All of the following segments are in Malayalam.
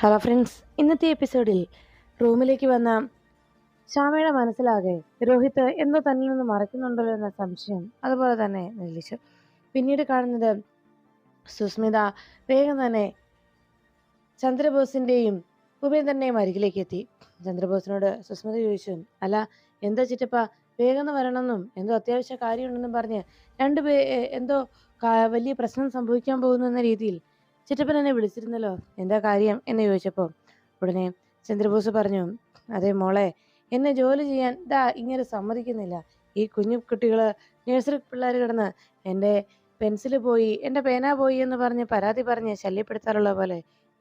ഹലോ ഫ്രണ്ട്സ് ഇന്നത്തെ എപ്പിസോഡിൽ റൂമിലേക്ക് വന്ന ശ്യാമയുടെ മനസ്സിലാകെ രോഹിത് എന്തോ തന്നിൽ നിന്ന് മറയ്ക്കുന്നുണ്ടല്ലോ എന്ന സംശയം അതുപോലെ തന്നെ നിലച്ചു പിന്നീട് കാണുന്നത് സുസ്മിത വേഗം തന്നെ ചന്ദ്രബോസിന്റെയും ഉപേന്ദ്രന്റെയും അരികിലേക്ക് എത്തി. ചന്ദ്രബോസിനോട് സുസ്മിത ചോദിച്ചു അല്ല എന്താ ചിറ്റപ്പ? വേഗം വരണമെന്നും എന്തോ അത്യാവശ്യ കാര്യമുണ്ടെന്നും പറഞ്ഞ് രണ്ടുപേ എന്തോ വലിയ പ്രശ്നം സംഭവിക്കാൻ പോകുന്നു എന്ന രീതിയിൽ ചിറ്റപ്പൻ എന്നെ വിളിച്ചിരുന്നല്ലോ. എന്താ കാര്യം എന്ന് ചോദിച്ചപ്പോൾ ഉടനെ ചന്ദ്രബോസ് പറഞ്ഞു അതെ മോളെ എന്നെ ജോലി ചെയ്യാൻ ദാ ഇങ്ങനെ സമ്മതിക്കുന്നില്ല. ഈ കുഞ്ഞു കുട്ടികൾ നഴ്സറി പിള്ളേർ കിടന്ന് എന്റെ പെൻസിൽ പോയി എന്റെ പേന പോയി എന്ന് പറഞ്ഞ് പരാതി പറഞ്ഞ് ശല്യപ്പെടുത്താറുള്ള പോലെ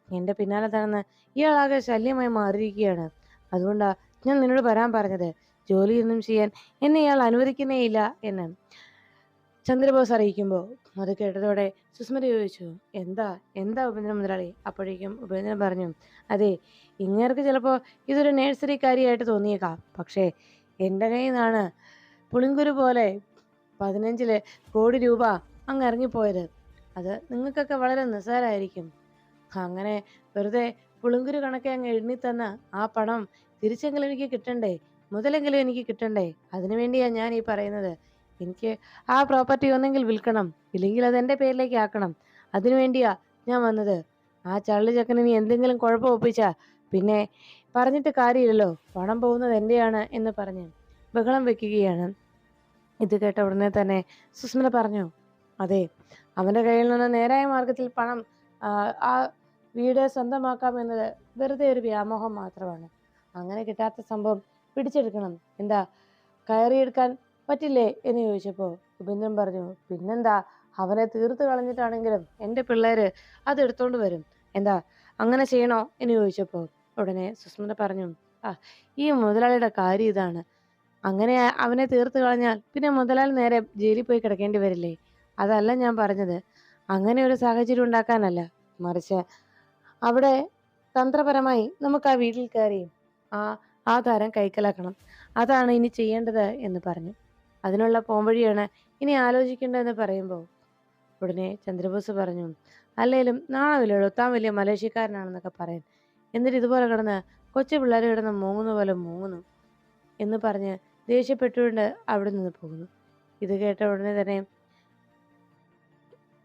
എന്റെ പിന്നാലെ നടന്ന് ഇയാളാകെ ശല്യമായി മാറിയിരിക്കുകയാണ്. അതുകൊണ്ടാ ഞാൻ നിന്നോട് വരാൻ പറഞ്ഞത്. ജോലിയൊന്നും ചെയ്യാൻ എന്നെ ഇയാൾ അനുവദിക്കുന്നേയില്ല എന്ന്. ചന്ദ്രബോസ് അറിയിക്കുമ്പോൾ അത് കേട്ടതോടെ സുസ്മിത ചോദിച്ചു എന്താ എന്താ ഉപേന്ദ്രൻ മുതലാളി? അപ്പോഴേക്കും ഉപേന്ദ്രൻ പറഞ്ഞു അതെ ഇങ്ങേർക്ക് ചിലപ്പോൾ ഇതൊരു നേഴ്സറി കാര്യമായിട്ട് തോന്നിയേക്കാം. പക്ഷേ എന്റെ കയ്യിൽ നിന്നാണ് പുളിങ്കുരു പോലെ പതിനഞ്ചിൽ കോടി രൂപ അങ്ങ് ഇറങ്ങിപ്പോയത്. അത് നിങ്ങൾക്കൊക്കെ വളരെ നിസ്സാരമായിരിക്കും അങ്ങനെ വെറുതെ പുളിങ്കുരു കണക്കെ അങ്ങ് എണ്ണി തന്ന ആ പണം തിരിച്ചെങ്കിലും എനിക്ക് കിട്ടണ്ടേ? മുതലെങ്കിലും എനിക്ക് കിട്ടണ്ടേ? അതിനു വേണ്ടിയാണ് ഞാൻ ഈ പറയുന്നത്. എനിക്ക് ആ പ്രോപ്പർട്ടി ഒന്നെങ്കിൽ വിൽക്കണം. ഇല്ലെങ്കിൽ അത് എന്റെ പേരിലേക്ക് ആക്കണം. അതിനു വേണ്ടിയാ ഞാൻ വന്നത്. ആ ചള്ളി ചക്കന് നീ എന്തെങ്കിലും കുഴപ്പം ഒപ്പിച്ചാ പിന്നെ പറഞ്ഞിട്ട് കാര്യമില്ലല്ലോ. പണം പോകുന്നത് എന്റെയാണ് എന്ന് പറഞ്ഞ് ബഹളം വെക്കുകയാണ്. ഇത് കേട്ട ഉടനെ തന്നെ സുസ്മിത പറഞ്ഞു അതെ അവന്റെ കയ്യിൽ നിന്ന് നേരായ മാർഗത്തിൽ പണം ആ, വീട് സ്വന്തമാക്കാമെന്നത് വെറുതെ ഒരു വ്യാമോഹം മാത്രമാണ്. അങ്ങനെ കിട്ടാത്ത സംഭവം പിടിച്ചെടുക്കണം. എന്താ കയറിയെടുക്കാൻ പറ്റില്ലേ എന്ന് ചോദിച്ചപ്പോൾ ഉപേന്ദ്രൻ പറഞ്ഞു പിന്നെന്താ? അവനെ തീർത്ത് കളഞ്ഞിട്ടാണെങ്കിലും എന്റെ പിള്ളേര് അത് എടുത്തോണ്ട് വരും. എന്താ അങ്ങനെ ചെയ്യണോ? എന്ന് ചോദിച്ചപ്പോൾ ഉടനെ സുസ്മിത പറഞ്ഞു ആ ഈ മുതലാളിയുടെ കാര്യം ഇതാണ്. അങ്ങനെ അവനെ തീർത്ത് കളഞ്ഞാൽ പിന്നെ മുതലാളി നേരെ ജയിലിൽ പോയി കിടക്കേണ്ടി വരില്ലേ? അതല്ല ഞാൻ പറഞ്ഞത്. അങ്ങനെ ഒരു സാഹചര്യം ഉണ്ടാക്കാനല്ല. മറിച്ച് അവിടെ തന്ത്രപരമായി നമുക്ക് ആ വീട്ടിൽ കയറി ആ ആ താരം കൈക്കലാക്കണം. അതാണ് ഇനി ചെയ്യേണ്ടത് എന്ന് പറഞ്ഞു. അതിനുള്ള പോംവഴിയാണ് ഇനി ആലോചിക്കേണ്ടതെന്ന് പറയുമ്പോൾ ഉടനെ ചന്ദ്രബോസ് പറഞ്ഞു അല്ലേലും നാണമില്ലല്ലോ താൻ വലിയ മലേഷ്യക്കാരനാണെന്നൊക്കെ പറയാൻ എന്നിട്ട് ഇതുപോലെ കിടന്ന് കൊച്ചു പിള്ളേർ കിടന്ന് മൂങ്ങുന്ന പോലെ മൂങ്ങുന്നു എന്ന് പറഞ്ഞ് ദേഷ്യപ്പെട്ടുകൊണ്ട് അവിടെ നിന്ന് പോകുന്നു. ഇത് കേട്ട ഉടനെ തന്നെ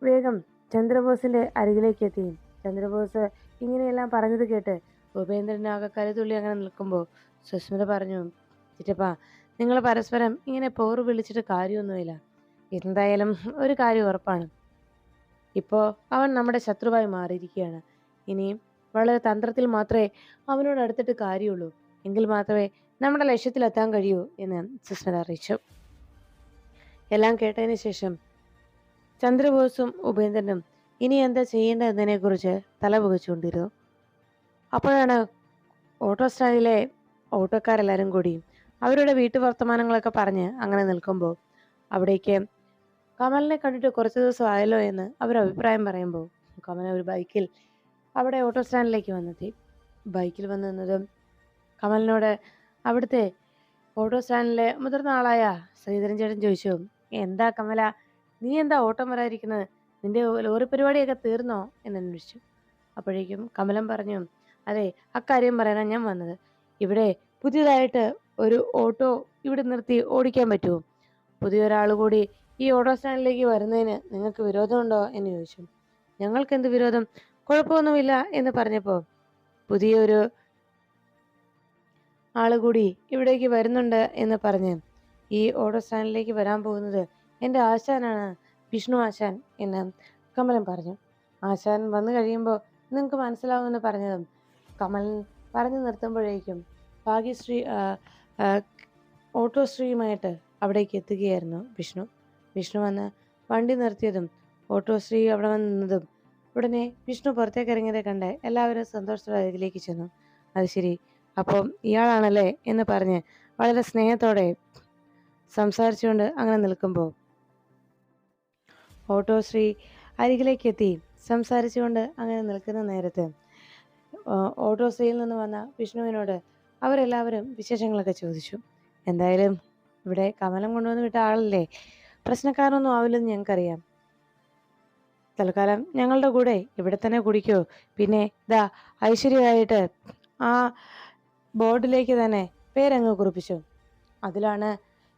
വേഗം ചന്ദ്രബോസിന്റെ അരികിലേക്ക് എത്തി. ചന്ദ്രബോസ് ഇങ്ങനെയെല്ലാം പറഞ്ഞത് കേട്ട് ഉപേന്ദ്രനാകെ കരുതുള്ളി അങ്ങനെ നിൽക്കുമ്പോൾ സുസ്മിത പറഞ്ഞു ചിറ്റപ്പ നിങ്ങൾ പരസ്പരം ഇങ്ങനെ പോറ് വിളിച്ചിട്ട് കാര്യമൊന്നുമില്ല. എന്തായാലും ഒരു കാര്യം ഉറപ്പാണ്. ഇപ്പോൾ അവൻ നമ്മുടെ ശത്രുവായി മാറിയിരിക്കുകയാണ്. ഇനിയും വളരെ തന്ത്രത്തിൽ മാത്രമേ അവനോട് അടുത്തിട്ട് കാര്യമുള്ളൂ. എങ്കിൽ മാത്രമേ നമ്മുടെ ലക്ഷ്യത്തിലെത്താൻ കഴിയൂ എന്ന് സുസ്മിത അറിയിച്ചു. എല്ലാം കേട്ടതിന് ശേഷം ചന്ദ്രബോസും ഉപേന്ദ്രനും ഇനി എന്താ ചെയ്യേണ്ടതെന്നതിനെക്കുറിച്ച് തല പുകച്ചുകൊണ്ടിരുന്നു. അപ്പോഴാണ് ഓട്ടോ സ്റ്റാൻഡിലെ ഓട്ടോക്കാരെല്ലാവരും കൂടി അവരുടെ വീട്ടു വർത്തമാനങ്ങളൊക്കെ പറഞ്ഞ് അങ്ങനെ നിൽക്കുമ്പോൾ അവിടേക്ക് കമലിനെ കണ്ടിട്ട് കുറച്ച് ദിവസം ആയല്ലോ എന്ന് അവർ അഭിപ്രായം പറയുമ്പോൾ കമൽ ഒരു ബൈക്കിൽ അവിടെ ഓട്ടോ സ്റ്റാൻഡിലേക്ക് വന്നെത്തി. ബൈക്കിൽ വന്നു നിന്നതും കമലിനോട് അവിടുത്തെ ഓട്ടോ സ്റ്റാൻഡിലെ മുതിർന്ന ആളായ ശ്രീധരൻ ചേട്ടൻ ചോദിച്ചു എന്താ കമല നീ എന്താ ഓട്ടം വരാതിരിക്കുന്നത് നിന്റെ ലോറി പരിപാടിയൊക്കെ തീർന്നോ? എന്ന് അന്വേഷിച്ചു. അപ്പോഴേക്കും കമലം പറഞ്ഞു അതെ അക്കാര്യം പറയാനാണ് ഞാൻ വന്നത്. ഇവിടെ പുതിയതായിട്ട് ഒരു ഓട്ടോ ഇവിടെ നിർത്തി ഓടിക്കാൻ പറ്റുമോ? പുതിയൊരാൾ കൂടി ഈ ഓട്ടോ സ്റ്റാൻഡിലേക്ക് വരുന്നതിന് നിങ്ങൾക്ക് വിരോധമുണ്ടോ എന്ന് ചോദിച്ചു. ഞങ്ങൾക്ക് എന്ത് വിരോധം? കുഴപ്പമൊന്നുമില്ല എന്ന് പറഞ്ഞപ്പോൾ പുതിയൊരു ആൾ കൂടി ഇവിടേക്ക് വരുന്നുണ്ട് എന്ന് പറഞ്ഞ് ഈ ഓട്ടോ സ്റ്റാൻഡിലേക്ക് വരാൻ പോകുന്നത് എന്റെ ആശാനാണ് വിഷ്ണു ആശാൻ എന്ന് കമലൻ പറഞ്ഞു. ആശാൻ വന്നു കഴിയുമ്പോൾ നിങ്ങൾക്ക് മനസ്സിലാവുമെന്ന് പറഞ്ഞതും കമലൻ പറഞ്ഞു നിർത്തുമ്പോഴേക്കും ഭാഗ്യശ്രീ ആ, സ്ത്രീയുമായിട്ട് അവിടേക്ക് എത്തുകയായിരുന്നു വിഷ്ണു. വിഷ്ണു വന്ന് വണ്ടി നിർത്തിയതും ഓട്ടോശ്രീ അവിടെ വന്ന് നിന്നതും ഉടനെ വിഷ്ണു പുറത്തേക്ക് ഇറങ്ങിയത് കണ്ട് എല്ലാവരും സന്തോഷത്തോടെ അതിലേക്ക് ചെന്നു. അത് ശരി. അപ്പം ഇയാളാണല്ലേ? എന്ന് പറഞ്ഞ് വളരെ സ്നേഹത്തോടെ സംസാരിച്ചുകൊണ്ട് അങ്ങനെ നിൽക്കുമ്പോൾ ഓട്ടോശ്രീ അരികിലേക്ക് എത്തി സംസാരിച്ചുകൊണ്ട് അങ്ങനെ നിൽക്കുന്ന നേരത്ത് ഓട്ടോ നിന്ന് വന്ന വിഷ്ണുവിനോട് അവരെല്ലാവരും വിശേഷങ്ങളൊക്കെ ചോദിച്ചു. എന്തായാലും ഇവിടെ കമലം കൊണ്ടുവന്ന് വിട്ട ആളല്ലേ? പ്രശ്നക്കാരനൊന്നും ആവില്ലെന്ന് ഞങ്ങൾക്കറിയാം. തൽക്കാലം ഞങ്ങളുടെ കൂടെ ഇവിടെ തന്നെ കുടിക്കോ. പിന്നെ ദാ ഐശ്വര്യമായിട്ട് ആ ബോർഡിലേക്ക് തന്നെ പേരങ്ങ് കുറിപ്പിച്ചു. അതിലാണ്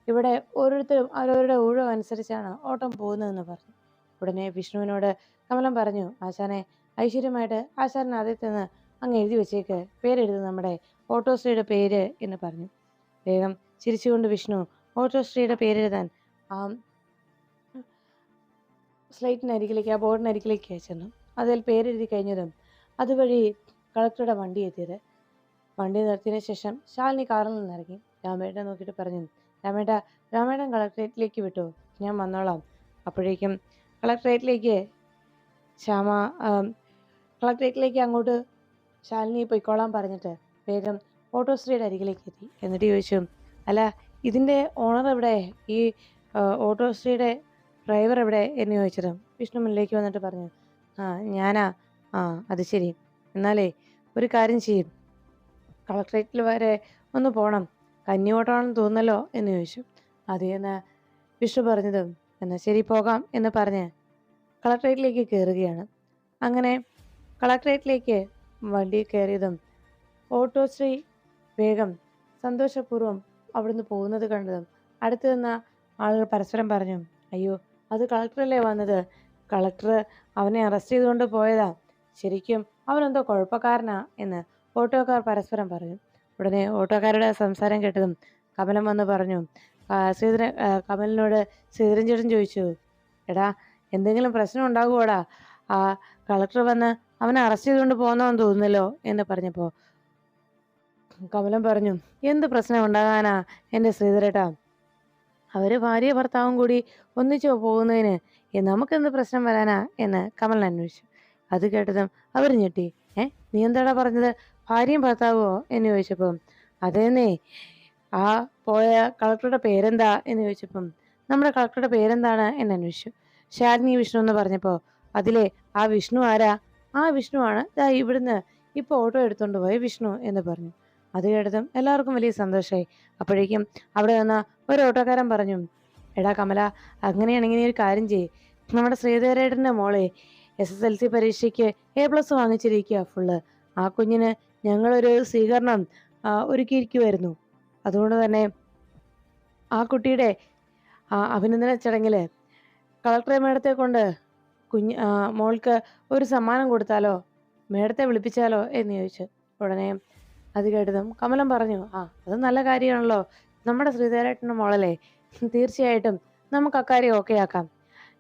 ഇവിടെ ഓരോരുത്തരും അവരവരുടെ ഊഴം അനുസരിച്ചാണ് ഓട്ടം പോകുന്നതെന്ന് പറഞ്ഞു. ഉടനെ വിഷ്ണുവിനോട് കമലം പറഞ്ഞു ആശാനെ ഐശ്വര്യമായിട്ട് ആശാരൻ ആദ്യത്തെ നിന്ന് അങ്ങ് എഴുതി വെച്ചേക്ക്. പേരെഴുതി നമ്മുടെ ഓട്ടോശ്രീയുടെ പേര് എന്ന് പറഞ്ഞു. വേഗം ചിരിച്ചുകൊണ്ട് വിഷ്ണു ഓട്ടോശ്രീയുടെ പേരെഴുതാൻ ആ സ്ലൈറ്റിനരികിലേക്ക് ആ ബോർഡിനരികിലേക്ക് ചെന്നു. അതിൽ പേരെഴുതി കഴിഞ്ഞതും അതുവഴി കളക്ടറുടെ വണ്ടി എത്തിയത്. വണ്ടി നിർത്തിയതിനു ശേഷം ശാലിനി കാറിൽ നിന്ന് ഇറങ്ങി രാമേട്ടനെ നോക്കിയിട്ട് പറഞ്ഞു രാമേട്ട രാമേട്ടൻ കളക്ടറേറ്റിലേക്ക് വിട്ടു. ഞാൻ വന്നോളാം. അപ്പോഴേക്കും കളക്ടറേറ്റിലേക്ക് ശ്യാമ കളക്ടറേറ്റിലേക്ക് അങ്ങോട്ട് ശാലിനി പൊയ്ക്കോളാൻ പറഞ്ഞിട്ട് വേഗം ഓട്ടോശ്രീയുടെ അരികിലേക്ക് എത്തി. എന്നിട്ട് ചോദിച്ചു അല്ല ഇതിന്റെ ഓണർ എവിടെ? ഈ ഓട്ടോശ്രീയുടെ ഡ്രൈവർ എവിടെ? എന്ന് ചോദിച്ചത്. വിഷ്ണു മുന്നിലേക്ക് വന്നിട്ട് പറഞ്ഞു ആ ഞാനാ. ആ അത് ശരി. എന്നാലേ ഒരു കാര്യം ചെയ്യും. കളക്ട്രേറ്റിൽ വരെ ഒന്ന് പോകണം കന്നിയോട്ടമാണെന്ന് തോന്നല്ലോ എന്ന് ചോദിച്ചു. അതേന്ന് വിഷ്ണു പറഞ്ഞത്. എന്നാൽ ശരി പോകാം എന്ന് പറഞ്ഞ് കളക്ട്രേറ്റിലേക്ക് കയറുകയാണ്. അങ്ങനെ കളക്ട്രേറ്റിലേക്ക് വണ്ടി കയറിയതും ഓട്ടോശ്രീ വേഗം സന്തോഷപൂർവം അവിടുന്ന് പോകുന്നത് കണ്ടതും അടുത്ത് നിന്ന ആളുകൾ പരസ്പരം പറഞ്ഞു അയ്യോ അത് കളക്ടറല്ലേ വന്നത്? കളക്ടർ അവനെ അറസ്റ്റ് ചെയ്തുകൊണ്ട് പോയതാ. ശരിക്കും അവനെന്തോ കുഴപ്പക്കാരനാ എന്ന് ഓട്ടോക്കാർ പരസ്പരം പറഞ്ഞു. ഉടനെ ഓട്ടോക്കാരുടെ സംസാരം കേട്ടതും കമലം വന്ന് പറഞ്ഞു ശ്രീധരൻ കമലിനോട് ശ്രീധരൻ ചേട്ടൻ ചോദിച്ചു എടാ എന്തെങ്കിലും പ്രശ്നം ഉണ്ടാകുമോടാ ആ കളക്ടർ വന്ന് അവനെ അറസ്റ്റ് ചെയ്തുകൊണ്ട് പോകുന്നവൻ തോന്നുന്നല്ലോ? എന്ന് പറഞ്ഞപ്പോൾ കമലം പറഞ്ഞു എന്ത് പ്രശ്നം ഉണ്ടാകാനാ എന്റെ ശ്രീധരേട്ടാ? അവർ ഭാര്യ ഭർത്താവും കൂടി ഒന്നിച്ചു പോകുന്നതിന് നമുക്കെന്ത് പ്രശ്നം വരാനാ? എന്ന് കമലൻ അന്വേഷിച്ചു. അത് കേട്ടതും അവർ ഞെട്ടി. ഏ നീ എന്താടാ പറഞ്ഞത്? ഭാര്യയും ഭർത്താവോ എന്ന് ചോദിച്ചപ്പം അതേന്നേ ആ പോയ കളക്ടറുടെ പേരെന്താ? എന്ന് ചോദിച്ചപ്പം നമ്മുടെ കളക്ടറുടെ പേരെന്താണ്? എന്ന് അന്വേഷിച്ചു. ശാലിനി വിഷ്ണു എന്ന് പറഞ്ഞപ്പോൾ അതിലെ ആ വിഷ്ണു ആരാ? ആ വിഷ്ണുവാണ് ദാ ഇവിടുന്ന് ഇപ്പോൾ ഓട്ടോ എടുത്തുകൊണ്ട് പോയ വിഷ്ണു എന്ന് പറഞ്ഞു. അത് കേട്ടതും എല്ലാവർക്കും വലിയ സന്തോഷമായി അപ്പോഴേക്കും അവിടെ നിന്ന് ഒരു ഓട്ടോക്കാരൻ പറഞ്ഞു എടാ കമല അങ്ങനെയാണെങ്കിൽ ഒരു കാര്യം ചെയ്യ്. നമ്മുടെ ശ്രീധരേട്ടന്റെ മോളെ എസ് എസ് എൽ സി പരീക്ഷയ്ക്ക് എ പ്ലസ് വാങ്ങിച്ചിരിക്കുക ഫുള്ള് ആ കുഞ്ഞിന് ഞങ്ങളൊരു സ്വീകരണം ഒരുക്കിയിരിക്കുമായിരുന്നു അതുകൊണ്ട് തന്നെ ആ കുട്ടിയുടെ അഭിനന്ദന ചടങ്ങിൽ കളക്ടറെ മേഡത്തെ കൊണ്ട് കുഞ്ഞ് മോൾക്ക് ഒരു സമ്മാനം കൊടുത്താലോ? മേഡത്തെ വിളിപ്പിച്ചാലോ? എന്ന് ചോദിച്ചു. ഉടനെ അത് കേട്ടതും കമലം പറഞ്ഞു ആ അത് നല്ല കാര്യമാണല്ലോ. നമ്മുടെ ശ്രീധരേട്ടന്റെ മോളല്ലേ? തീർച്ചയായിട്ടും നമുക്ക് അക്കാര്യം ഓക്കെ ആക്കാം.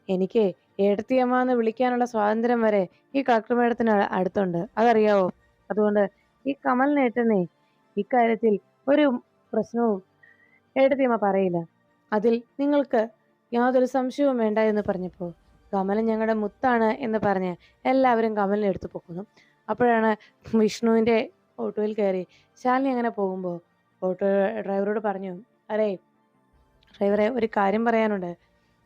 എനിക്ക് ഏടത്തിയമ്മ എന്ന് വിളിക്കാനുള്ള സ്വാതന്ത്ര്യം വരെ ഈ കളക്ടർ മേഡത്തിന് അടുത്തുണ്ട്. അതറിയാവോ? അതുകൊണ്ട് ഈ കമലിനേട്ടനെ ഇക്കാര്യത്തിൽ ഒരു പ്രശ്നവും ഏടത്തിയമ്മ പറയില്ല. അതിൽ നിങ്ങൾക്ക് യാതൊരു സംശയവും വേണ്ട എന്ന് പറഞ്ഞപ്പോൾ കമലൻ ഞങ്ങളുടെ മുത്താണ് എന്ന് പറഞ്ഞ് എല്ലാവരും കമലിനെ എടുത്തു അപ്പോഴാണ് വിഷ്ണുവിന്റെ ഓട്ടോയിൽ കയറി. ശാലിനി അങ്ങനെ പോകുമ്പോൾ ഓട്ടോ ഡ്രൈവറോട് പറഞ്ഞു അരേ ഡ്രൈവറെ ഒരു കാര്യം പറയാനുണ്ട്.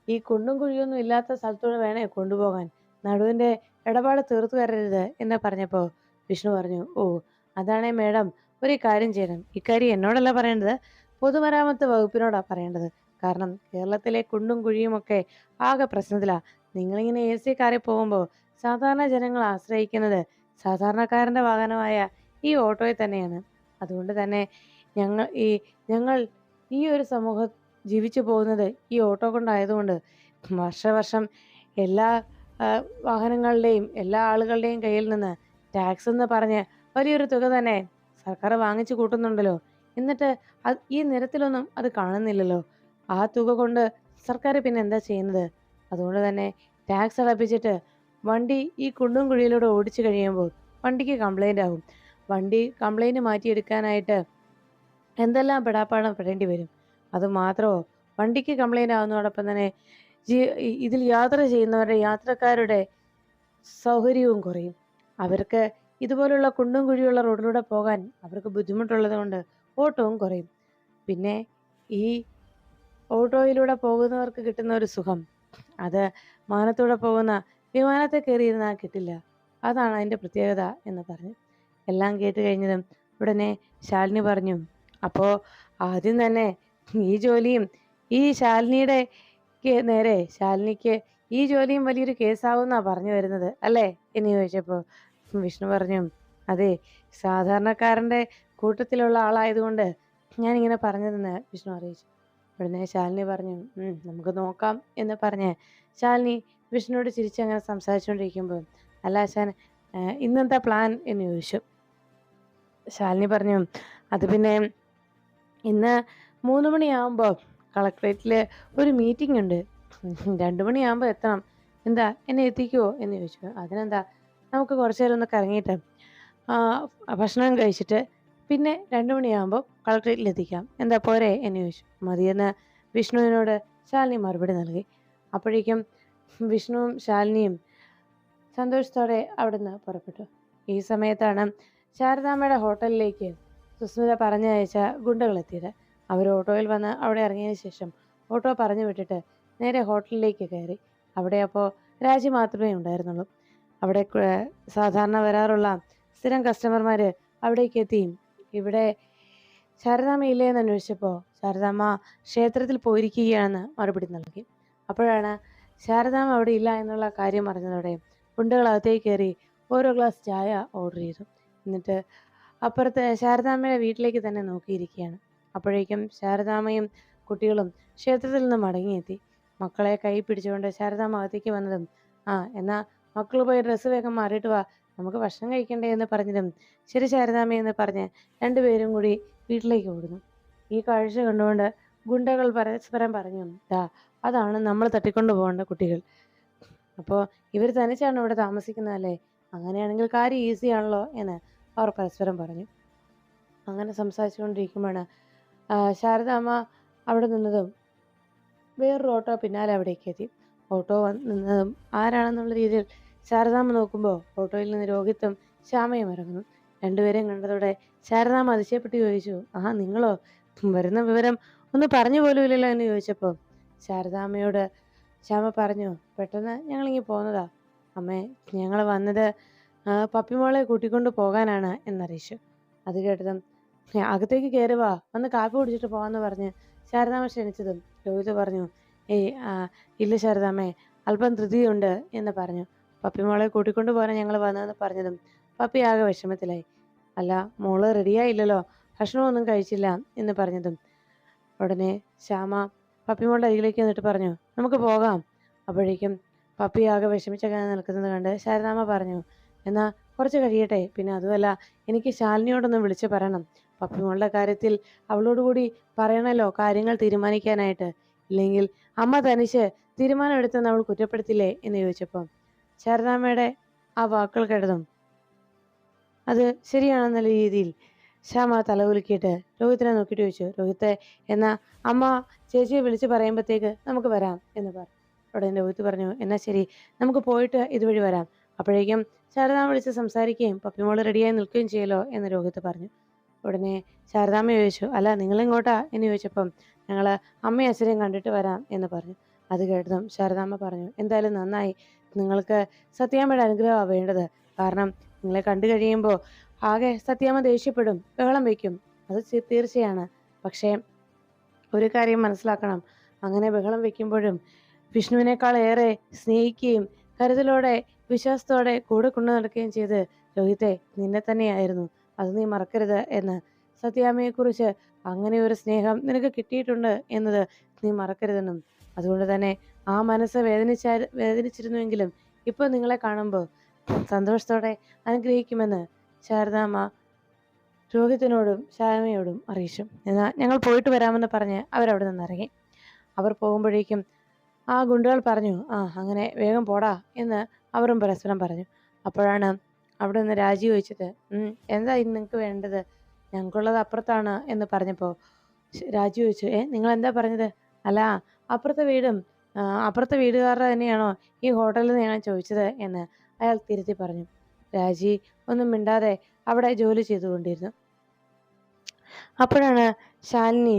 ഈ കുണ്ടും കുഴിയൊന്നും ഇല്ലാത്ത സ്ഥലത്തൂടെ വേണേ കൊണ്ടുപോകാൻ. നടുവിന്റെ ഇടപാട് തീർത്തു തരരുത് എന്ന് പറഞ്ഞപ്പോൾ വിഷ്ണു പറഞ്ഞു ഓ അതാണേ മേഡം ഒരു കാര്യം ചെയ്യണം. ഇക്കാര്യം എന്നോടല്ല പറയേണ്ടത്. പൊതുമരാമത്ത് വകുപ്പിനോടാ പറയേണ്ടത്. കാരണം കേരളത്തിലെ കുണ്ടും കുഴിയുമൊക്കെ ആകെ പ്രശ്നത്തിലാണ് നിങ്ങളിങ്ങനെ എ സി കാറിൽ പോകുമ്പോൾ സാധാരണ ജനങ്ങൾ ആശ്രയിക്കുന്നത് സാധാരണക്കാരന്റെ വാഹനമായ ഈ ഓട്ടോയിൽ തന്നെയാണ്. അതുകൊണ്ട് തന്നെ ഞങ്ങൾ ഈ ഞങ്ങൾ ഈ ഒരു സമൂഹം ജീവിച്ചു പോകുന്നത് ഈ ഓട്ടോ കൊണ്ടായതുകൊണ്ട് വർഷവർഷം എല്ലാ വാഹനങ്ങളുടെയും എല്ലാ ആളുകളുടെയും കയ്യിൽ നിന്ന് ടാക്സ് എന്ന് പറഞ്ഞ് വലിയൊരു തുക തന്നെ സർക്കാർ വാങ്ങിച്ചു കൂട്ടുന്നുണ്ടല്ലോ. എന്നിട്ട് ഈ നിരത്തിലൊന്നും അത് കാണുന്നില്ലല്ലോ. ആ തുക കൊണ്ട് സർക്കാർ പിന്നെ എന്താ ചെയ്യുന്നത്? അതുകൊണ്ട് തന്നെ ടാക്സ് അടപ്പിച്ചിട്ട് വണ്ടി ഈ കുണ്ടും കുഴിയിലൂടെ ഓടിച്ചു കഴിയുമ്പോൾ വണ്ടിക്ക് കംപ്ലൈന്റ് ആകും. വണ്ടി കംപ്ലൈന്റ് മാറ്റിയെടുക്കാനായിട്ട് എന്തെല്ലാം പെടാപ്പാടം പെടേണ്ടി വരും? അത് മാത്രമോ വണ്ടിക്ക് കംപ്ലൈന്റ് ആവുന്നതോടൊപ്പം തന്നെ ഇതിൽ യാത്ര ചെയ്യുന്നവരുടെ യാത്രക്കാരുടെ സൗകര്യവും കുറയും. അവർക്ക് ഇതുപോലുള്ള കുണ്ടും കുഴിയുള്ള റോഡിലൂടെ പോകാൻ അവർക്ക് ബുദ്ധിമുട്ടുള്ളത് കൊണ്ട് ഓട്ടവും കുറയും. പിന്നെ ഈ ഓട്ടോയിലൂടെ പോകുന്നവർക്ക് കിട്ടുന്ന ഒരു സുഖം അത് മാനത്തൂടെ പോകുന്ന വിമാനത്തെ കയറിയിരുന്നാൽ കിട്ടില്ല. അതാണ് അതിന്റെ പ്രത്യേകത എന്ന് പറഞ്ഞു എല്ലാം കേട്ട് കഴിഞ്ഞതും ഉടനെ ശാലിനി പറഞ്ഞു അപ്പോ ആദ്യം തന്നെ ഈ ജോലിയും ഈ ശാലിനിയുടെ നേരെ ശാലിനിക്ക് ഈ ജോലിയും വലിയൊരു കേസാവുന്നാ പറഞ്ഞു വരുന്നത് അല്ലേ? എന്ന് ചോദിച്ചപ്പോൾ വിഷ്ണു പറഞ്ഞു അതെ സാധാരണക്കാരന്റെ കൂട്ടത്തിലുള്ള ആളായതുകൊണ്ട് ഞാൻ ഞാനിങ്ങനെ പറഞ്ഞതെന്ന് വിഷ്ണു അറിയിച്ചു. ഉടനെ ശാലിനി പറഞ്ഞു "ഉം, നമുക്ക് നോക്കാം എന്ന് പറഞ്ഞ് ശാലിനി വിഷ്ണുവോട് ചിരിച്ചങ്ങനെ സംസാരിച്ചുകൊണ്ടിരിക്കുമ്പോൾ അല്ല ആശാൻ ഇന്നെന്താ പ്ലാൻ? എന്ന് ചോദിച്ചു. ശാലിനി പറഞ്ഞു അത് പിന്നെ ഇന്ന് മൂന്ന് മണിയാകുമ്പോൾ കളക്ട്രേറ്റിൽ ഒരു മീറ്റിംഗ് ഉണ്ട്. രണ്ട് മണിയാകുമ്പോൾ എത്തണം. എന്താ എന്നെ എത്തിക്കുമോ എന്ന് ചോദിച്ചു. അതിനെന്താ? നമുക്ക് കുറച്ച് നേരം ഒന്ന് കറങ്ങിയിട്ട് ഭക്ഷണം കഴിച്ചിട്ട് പിന്നെ രണ്ട് മണിയാകുമ്പോൾ കളക്ട്രേറ്റിൽ എത്തിക്കാം. എന്താ പോരെ? എന്ന് ചോദിച്ചു. മതിയെന്ന് വിഷ്ണുവിനോട് ശാലിനി മറുപടി നൽകി. അപ്പോഴേക്കും വിഷ്ണുവും ശാലിനിയും സന്തോഷത്തോടെ അവിടുന്ന് പുറപ്പെട്ടു. ഈ സമയത്താണ് ശാരദാമ്മയുടെ ഹോട്ടലിലേക്ക് സുസ്മിത പറഞ്ഞയച്ച ഗുണ്ടകളെത്തിയത്. അവർ ഓട്ടോയിൽ വന്ന് അവിടെ ഇറങ്ങിയതിന് ശേഷം ഓട്ടോ പറഞ്ഞു വിട്ടിട്ട് നേരെ ഹോട്ടലിലേക്ക് കയറി. അവിടെ അപ്പോൾ രാജി മാത്രമേ ഉണ്ടായിരുന്നുള്ളൂ. അവിടെ സാധാരണ വരാറുള്ള സ്ഥിരം കസ്റ്റമർമാർ അവിടേക്ക് എത്തിയും. ഇവിടെ ശാരദാമ്മ ഇല്ലേ എന്ന് അന്വേഷിച്ചപ്പോൾ ശാരദാമ്മ ക്ഷേത്രത്തിൽ പോയിരിക്കുകയാണെന്ന് മറുപടി നൽകി. അപ്പോഴാണ് ശാരദാമ്മ അവിടെ ഇല്ല എന്നുള്ള കാര്യം അറിഞ്ഞതോടെ ഗുണ്ടകൾ അകത്തേക്ക് കയറി ഓരോ ഗ്ലാസ് ചായ ഓർഡർ ചെയ്തു. എന്നിട്ട് അപ്പുറത്ത് ശാരദാമ്മയുടെ വീട്ടിലേക്ക് തന്നെ നോക്കിയിരിക്കുകയാണ്. അപ്പോഴേക്കും ശാരദാമ്മയും കുട്ടികളും ക്ഷേത്രത്തിൽ നിന്ന് മടങ്ങിയെത്തി. മക്കളെ കൈ പിടിച്ചുകൊണ്ട് ശാരദാമ്മ അകത്തേക്ക് വന്നതും ആ എന്നാ മക്കൾ പോയി ഡ്രസ്സ് വേഗം മാറിയിട്ട് വാ നമുക്ക് ഭക്ഷണം കഴിക്കണ്ടേ? എന്ന് പറഞ്ഞതും ശരി ശാരദാമ്മ എന്ന് പറഞ്ഞ് രണ്ടുപേരും കൂടി വീട്ടിലേക്ക് ഓടുന്നു. ഈ കാഴ്ച കണ്ടുകൊണ്ട് ഗുണ്ടകൾ പരസ്പരം പറഞ്ഞു ദാ അതാണ് നമ്മൾ തട്ടിക്കൊണ്ടു പോകേണ്ട കുട്ടികൾ. അപ്പോൾ ഇവർ തനിച്ചാണ് ഇവിടെ താമസിക്കുന്നതല്ലേ അങ്ങനെയാണെങ്കിൽ കാര്യം ഈസി ആണല്ലോ എന്ന് അവർ പരസ്പരം പറഞ്ഞു. അങ്ങനെ സംസാരിച്ചുകൊണ്ടിരിക്കുമ്പോഴാണ് ശാരദാമ്മ അവിടെ നിന്നതും വേറൊരു ഓട്ടോ പിന്നാലെ അവിടേക്ക് എത്തി. ഓട്ടോ നിന്നതും ആരാണെന്നുള്ള രീതിയിൽ ശാരദാമ്മ നോക്കുമ്പോൾ ഓട്ടോയിൽ നിന്ന് രോഹിത്തും ശ്യാമയും ഇറങ്ങുന്നു. രണ്ടുപേരെയും കണ്ടതോടെ ശാരദാമ്മ അതിശയപ്പെട്ട് ചോദിച്ചു ആ നിങ്ങളോ? വരുന്ന വിവരം ഒന്ന് പറഞ്ഞു പോലും ഇല്ലല്ലോ എന്ന് ചോദിച്ചപ്പോൾ ശാരദാമ്മയോട് ശ്യാമ പറഞ്ഞു പെട്ടെന്ന് ഞങ്ങളിങ്ങി പോന്നതാ അമ്മേ ഞങ്ങൾ വന്നത് പപ്പി പപ്പിമോളെ കൂട്ടിക്കൊണ്ട് പോകാനാണ് എന്നറിയിച്ചു. അത് കേട്ടതും "ഏ, അകത്തേക്ക് കയറി വാ വന്ന് കാപ്പി കുടിച്ചിട്ട് പോവാന്ന് പറഞ്ഞ് ശാരദാമ്മ ക്ഷണിച്ചതും രോഹിത് പറഞ്ഞു ഏയ് ഇല്ല ശാരദാമ്മേ അല്പം ധൃതിയുണ്ട് എന്ന് പറഞ്ഞു. പപ്പിമോളെ കൂട്ടിക്കൊണ്ട് പോകാൻ ഞങ്ങൾ വന്നതെന്ന് പറഞ്ഞതും പപ്പി ആകെ വിഷമത്തിലായി. അല്ല മോൾ റെഡിയായില്ലല്ലോ ഭക്ഷണമൊന്നും കഴിച്ചില്ല എന്ന് പറഞ്ഞതും. ഉടനെ ശ്യാമ പപ്പിമോളുടെ അരികിലേക്ക് എന്നിട്ട് പറഞ്ഞു നമുക്ക് പോകാം. അപ്പോഴേക്കും പപ്പി ആകെ വിഷമിച്ചൊക്കെ നിൽക്കുന്നത് കണ്ട് ശാരദാമ്മ പറഞ്ഞു എന്നാ കുറച്ച് കഴിയട്ടെ. പിന്നെ അതുമല്ല എനിക്ക് ശാലിനിയോടൊന്ന് വിളിച്ച് പറയണം. പപ്പിമോളുടെ കാര്യത്തിൽ അവളോട് കൂടി പറയണല്ലോ കാര്യങ്ങൾ തീരുമാനിക്കാനായിട്ട്. ഇല്ലെങ്കിൽ അമ്മ തനിച്ച് തീരുമാനം എടുത്തെന്ന് അവൾ കുറ്റപ്പെടുത്തില്ലേ? എന്ന് ചോദിച്ചപ്പോൾ ശാരദാമ്മയുടെ ആ വാക്കുകൾ കേട്ടതും അത് ശരിയാണെന്നുള്ള രീതിയിൽ ശ്യാമ തലകുലുക്കിയിട്ട് രോഹിത്തിനെ നോക്കിയിട്ട് ചോദിച്ചു രോഹിത്തെ എന്നാ അമ്മ ചേച്ചിയെ വിളിച്ച് പറയുമ്പോഴത്തേക്ക് നമുക്ക് വരാം എന്ന് പറഞ്ഞു. ഉടനെ രോഹിത്ത് പറഞ്ഞു എന്നാ ശരി നമുക്ക് പോയിട്ട് ഇതുവഴി വരാം. അപ്പോഴേക്കും ശാരദാമ്മ വിളിച്ച് സംസാരിക്കുകയും പപ്പിമോൾ റെഡിയായി നിൽക്കുകയും ചെയ്യലോ എന്ന് രോഹിത്ത് പറഞ്ഞു. ഉടനെ ശാരദാമ്മ ചോദിച്ചു അല്ല നിങ്ങളിങ്ങോട്ടാ എന്ന് ചോദിച്ചപ്പം ഞങ്ങൾ അമ്മയും അച്ഛനെയും കണ്ടിട്ട് വരാം എന്ന് പറഞ്ഞു. അത് കേട്ടതും ശാരദാമ്മ പറഞ്ഞു എന്തായാലും നന്നായി. നിങ്ങൾക്ക് സത്യാമ്മയുടെ അനുഗ്രഹമാണ് വേണ്ടത്. കാരണം നിങ്ങളെ കണ്ടു കഴിയുമ്പോൾ ആകെ സത്യാമ്മ ദേഷ്യപ്പെടും ബഹളം വയ്ക്കും. അത് തീർച്ചയാണ്. പക്ഷേ ഒരു കാര്യം മനസ്സിലാക്കണം. അങ്ങനെ ബഹളം വെക്കുമ്പോഴും വിഷ്ണുവിനേക്കാൾ ഏറെ സ്നേഹിക്കുകയും കരുതലോടെ വിശ്വാസത്തോടെ കൂടെ കൊണ്ടു നടക്കുകയും ചെയ്ത് രോഹിത്തെ നിന്നെ തന്നെയായിരുന്നു. അത് നീ മറക്കരുത് എന്ന് സത്യാമ്മയെക്കുറിച്ച് അങ്ങനെ ഒരു സ്നേഹം നിനക്ക് കിട്ടിയിട്ടുണ്ട് എന്നത് നീ മറക്കരുതെന്നും അതുകൊണ്ട് തന്നെ ആ മനസ്സ് വേദനിച്ച വേദനിച്ചിരുന്നുവെങ്കിലും ഇപ്പോൾ നിങ്ങളെ കാണുമ്പോൾ സന്തോഷത്തോടെ അനുഗ്രഹിക്കുമെന്ന് ശാരദാമ്മ രോഹിത്തിനോടും ശ്യാമയോടും അറിയിച്ചു. എന്നാൽ ഞങ്ങൾ പോയിട്ട് വരാമെന്ന് പറഞ്ഞ് അവരവിടെ നിന്ന് ഇറങ്ങി. അവർ പോകുമ്പോഴേക്കും ആ ഗുണ്ടകൾ പറഞ്ഞു ആ അങ്ങനെ വേഗം പോടാ എന്ന് അവരും പരസ്പരം പറഞ്ഞു. അപ്പോഴാണ് അവിടെ നിന്ന് രാജി ചോദിച്ചത് എന്താ ഇന്ന് നിങ്ങൾക്ക് വേണ്ടത്? ഞങ്ങൾക്കുള്ളത് അപ്പുറത്താണ് എന്ന് പറഞ്ഞപ്പോൾ രാജി ചോദിച്ചു ഏ നിങ്ങൾ എന്താ പറഞ്ഞത്? അല്ല അപ്പുറത്തെ വീടും അപ്പുറത്തെ വീടുകാരുടെ തന്നെയാണോ ഈ ഹോട്ടലിൽ നിന്ന് ഞാൻ ചോദിച്ചത് എന്ന് അയാൾ തിരുത്തി പറഞ്ഞു. രാജി ഒന്നും മിണ്ടാതെ അവിടെ ജോലി ചെയ്തുകൊണ്ടിരുന്നു. അപ്പോഴാണ് ശാലിനി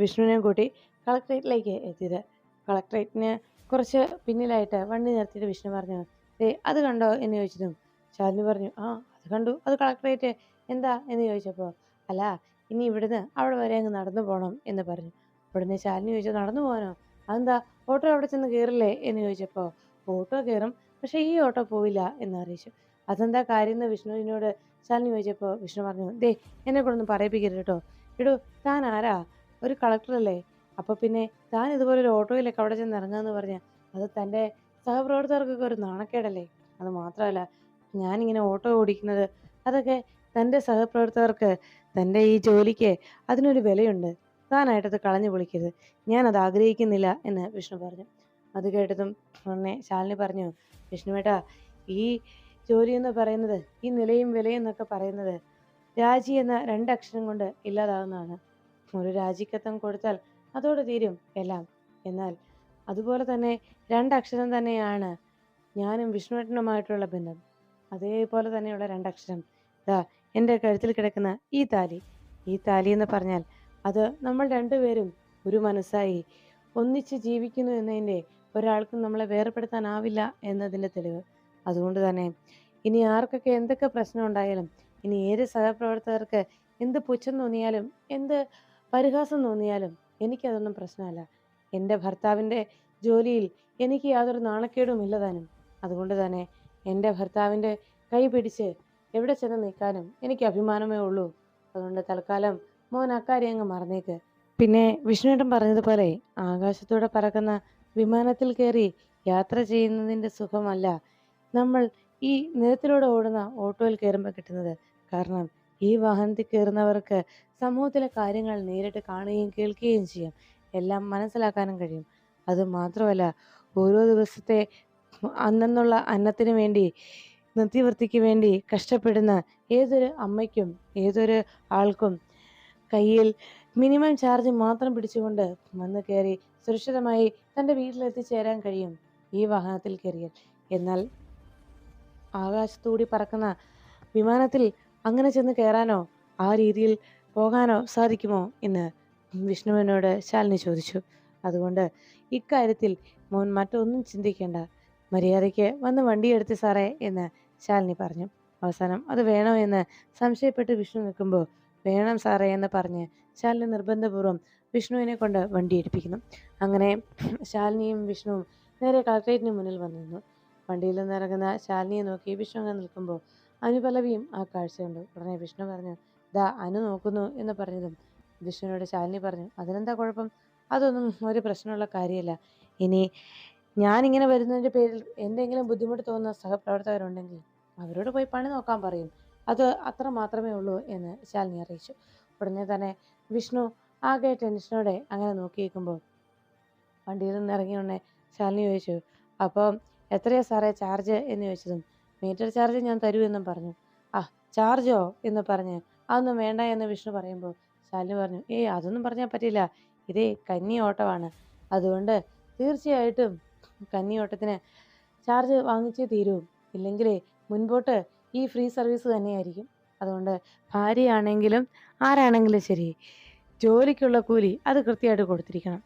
വിഷ്ണുവിനെയും കൂട്ടി കളക്ട്രേറ്റിലേക്ക് എത്തിയത്. കളക്ട്രേറ്റിന് കുറച്ച് പിന്നിലായിട്ട് വണ്ടി നിർത്തിയിട്ട് വിഷ്ണു പറഞ്ഞു ഏ അത് കണ്ടോ? എന്ന് ചോദിച്ചതും ശാലിനി പറഞ്ഞു ആ അത് കണ്ടു അത് കളക്ട്രേറ്റ് എന്താ? എന്ന് ചോദിച്ചപ്പോൾ അല്ല ഇനി ഇവിടുന്ന് അവിടെ വരെ അങ്ങ് നടന്നു പോകണം എന്ന് പറഞ്ഞു. ഇവിടുന്ന് ശാലിനി ചോദിച്ചു നടന്നു പോകാനോ? അതെന്താ ഓട്ടോ അവിടെ ചെന്ന് കയറില്ലേ? എന്ന് ചോദിച്ചപ്പോൾ ഓട്ടോ കയറും പക്ഷേ ഈ ഓട്ടോ പോവില്ല എന്ന് അറിയിച്ചു. അതെന്താ കാര്യം എന്ന് വിഷ്ണുവിനോട് ശാലിനി ചോദിച്ചപ്പോൾ വിഷ്ണു പറഞ്ഞു ദേ എന്നെ കൊണ്ടൊന്നും പറയിപ്പിക്കരുത് കേട്ടോ. എടോ താൻ ആരാ? ഒരു കളക്ടറല്ലേ അപ്പോൾ പിന്നെ താൻ ഇതുപോലെ ഒരു ഓട്ടോയിലൊക്കെ അവിടെ ചെന്ന് ഇറങ്ങാന്ന് പറഞ്ഞാൽ അത് തന്റെ സഹപ്രവർത്തകർക്കൊക്കെ ഒരു നാണക്കേടല്ലേ? അത് മാത്രമല്ല ഞാനിങ്ങനെ ഓട്ടോ ഓടിക്കുന്നത് അതൊക്കെ തന്റെ സഹപ്രവർത്തകർക്ക് തന്റെ ഈ ജോലിക്ക് അതിനൊരു വിലയുണ്ട്. താനായിട്ടത് കളഞ്ഞു പൊളിക്കരുത്. അത് ആഗ്രഹിക്കുന്നില്ല എന്ന് വിഷ്ണു പറഞ്ഞു. അത് കേട്ടതും ഉടനെ ശാലിനി പറഞ്ഞു വിഷ്ണുവേട്ടാ ഈ ജോലി എന്ന് പറയുന്നത് ഈ നിലയും വിലയും എന്നൊക്കെ പറയുന്നത് രാജി എന്ന രണ്ടക്ഷരം കൊണ്ട് ഇല്ലാതാവുന്നതാണ്. ഒരു രാജിക്കത്തം കൊടുത്താൽ അതോടെ തീരും എല്ലാം. എന്നാൽ അതുപോലെ തന്നെ രണ്ടക്ഷരം തന്നെയാണ് ഞാനും വിഷ്ണുവേട്ടനുമായിട്ടുള്ള ബന്ധം. അതേപോലെ തന്നെയുള്ള രണ്ടക്ഷരം. ദാ എന്റെ കഴുത്തിൽ കിടക്കുന്ന ഈ താലി. ഈ താലി എന്ന് പറഞ്ഞാൽ അത് നമ്മൾ രണ്ടുപേരും ഒരു മനസ്സായി ഒന്നിച്ച് ജീവിക്കുന്നു എന്നതിന്റെ ഒരാൾക്കും നമ്മളെ വേർപെടുത്താനാവില്ല എന്നതിന്റെ തെളിവ്. അതുകൊണ്ട് തന്നെ ഇനി ആർക്കൊക്കെ എന്തൊക്കെ പ്രശ്നം ഉണ്ടായാലും ഇനി ഏത് സഹപ്രവർത്തകർക്ക് എന്ത് പുച്ഛം തോന്നിയാലും എന്ത് പരിഹാസം തോന്നിയാലും എനിക്കതൊന്നും പ്രശ്നമല്ല. എന്റെ ഭർത്താവിന്റെ ജോലിയിൽ എനിക്ക് യാതൊരു നാണക്കേടും ഇല്ലതാനും. അതുകൊണ്ട് തന്നെ എന്റെ ഭർത്താവിന്റെ കൈ പിടിച്ച് എവിടെ ചെന്ന് നിൽക്കാനും എനിക്ക് അഭിമാനമേ ഉള്ളൂ. അതുകൊണ്ട് തൽക്കാലം മോൻ അക്കാര്യം അങ്ങ് മറന്നേക്ക്. പിന്നെ വിഷ്ണുവേട്ടൻ പറഞ്ഞതുപോലെ ആകാശത്തൂടെ പറക്കുന്ന വിമാനത്തിൽ കയറി യാത്ര ചെയ്യുന്നതിന്റെ സുഖമല്ല നമ്മൾ ഈ നിരത്തിലൂടെ ഓടുന്ന ഓട്ടോയിൽ കയറുമ്പോൾ കിട്ടുന്നത്. കാരണം ഈ വാഹനത്തിൽ കയറുന്നവർക്ക് സമൂഹത്തിലെ കാര്യങ്ങൾ നേരിട്ട് കാണുകയും കേൾക്കുകയും ചെയ്യാം. എല്ലാം മനസ്സിലാക്കാനും കഴിയും. അത് മാത്രമല്ല ഓരോ ദിവസത്തെ അന്നെന്നുള്ള അന്നത്തിന് വേണ്ടി നിത്യവൃത്തിക്ക് വേണ്ടി കഷ്ടപ്പെടുന്ന ഏതൊരു അമ്മയ്ക്കും ഏതൊരു ആൾക്കും കയ്യിൽ മിനിമം ചാർജ് മാത്രം പിടിച്ചുകൊണ്ട് വന്ന് കയറി സുരക്ഷിതമായി തന്റെ വീട്ടിലെത്തിച്ചേരാൻ കഴിയും ഈ വാഹനത്തിൽ കയറിയാൽ. എന്നാൽ ആകാശത്തൂടി പറക്കുന്ന വിമാനത്തിൽ അങ്ങനെ ചെന്ന് കയറാനോ ആ രീതിയിൽ പോകാനോ സാധിക്കുമോ? എന്ന് വിഷ്ണുവിനോട് ശാലിനി ചോദിച്ചു. അതുകൊണ്ട് ഇക്കാര്യത്തിൽ മോൻ മറ്റൊന്നും ചിന്തിക്കേണ്ട. മര്യാദയ്ക്ക് വന്ന് വണ്ടിയെടുത്ത് സാറേ എന്ന് ശാലിനി പറഞ്ഞു. അവസാനം അത് വേണോ എന്ന് സംശയപ്പെട്ട് വിഷ്ണു നിൽക്കുമ്പോൾ വേണം സാറേ എന്ന് പറഞ്ഞ് ശാലിനി നിർബന്ധപൂർവം വിഷ്ണുവിനെ കൊണ്ട് വണ്ടി എടുപ്പിക്കുന്നു. അങ്ങനെ ശാലിനിയും വിഷ്ണുവും നേരെ കളക്ട്രേറ്റിന് മുന്നിൽ വന്നിരുന്നു. വണ്ടിയിൽ നിന്ന് ഇറങ്ങുന്ന ശാലിനിയെ നോക്കി വിഷ്ണു അങ്ങനെ നിൽക്കുമ്പോൾ അനുപലവിയും ആ കാഴ്ച കണ്ടു ഉടനെ വിഷ്ണു പറഞ്ഞു ദാ അനു നോക്കുന്നു എന്ന് പറഞ്ഞതും വിഷ്ണുവിനോട് ശാലിനി പറഞ്ഞു അതിനെന്താ കുഴപ്പം? അതൊന്നും ഒരു പ്രശ്നമുള്ള കാര്യമല്ല. ഇനി ഞാനിങ്ങനെ വരുന്നതിന്റെ പേരിൽ എന്തെങ്കിലും ബുദ്ധിമുട്ട് തോന്നുന്ന സഹപ്രവർത്തകരുണ്ടെങ്കിൽ അവരോട് പോയി പണി നോക്കാൻ പറയും. അത് അത്ര മാത്രമേ ഉള്ളൂ എന്ന് ശാലിനി അറിയിച്ചു. ഉടനെ തന്നെ വിഷ്ണു ആകെ ടെൻഷനോടെ അങ്ങനെ നോക്കി നിൽക്കുമ്പോൾ വണ്ടിയിൽ നിന്ന് ഇറങ്ങിയ ഉടനെ ശാലിനി ചോദിച്ചു അപ്പം എത്രയാണ് സാറേ ചാർജ്? എന്ന് ചോദിച്ചതും മീറ്റർ ചാർജ് ഞാൻ തരുമെന്നും പറഞ്ഞു. ആ ചാർജോ? എന്ന് പറഞ്ഞ്. അതൊന്നും വേണ്ട എന്ന് വിഷ്ണു പറയുമ്പോൾ ശാലിനി പറഞ്ഞു ഏയ് അതൊന്നും പറഞ്ഞാൽ പറ്റില്ല. ഇതേ കന്നി ഓട്ടമാണ് അതുകൊണ്ട് തീർച്ചയായിട്ടും കന്നി ഓട്ടത്തിന് ചാർജ് വാങ്ങിച്ചേ തീരൂ. ഇല്ലെങ്കിൽ മുൻപോട്ട് ഈ ഫ്രീ സർവീസ് തന്നെയായിരിക്കും. അതുകൊണ്ട് ഭാര്യയാണെങ്കിലും ആരാണെങ്കിലും ശരി ജോലിക്കുള്ള കൂലി അത് കൃത്യമായിട്ട് കൊടുത്തിരിക്കണം.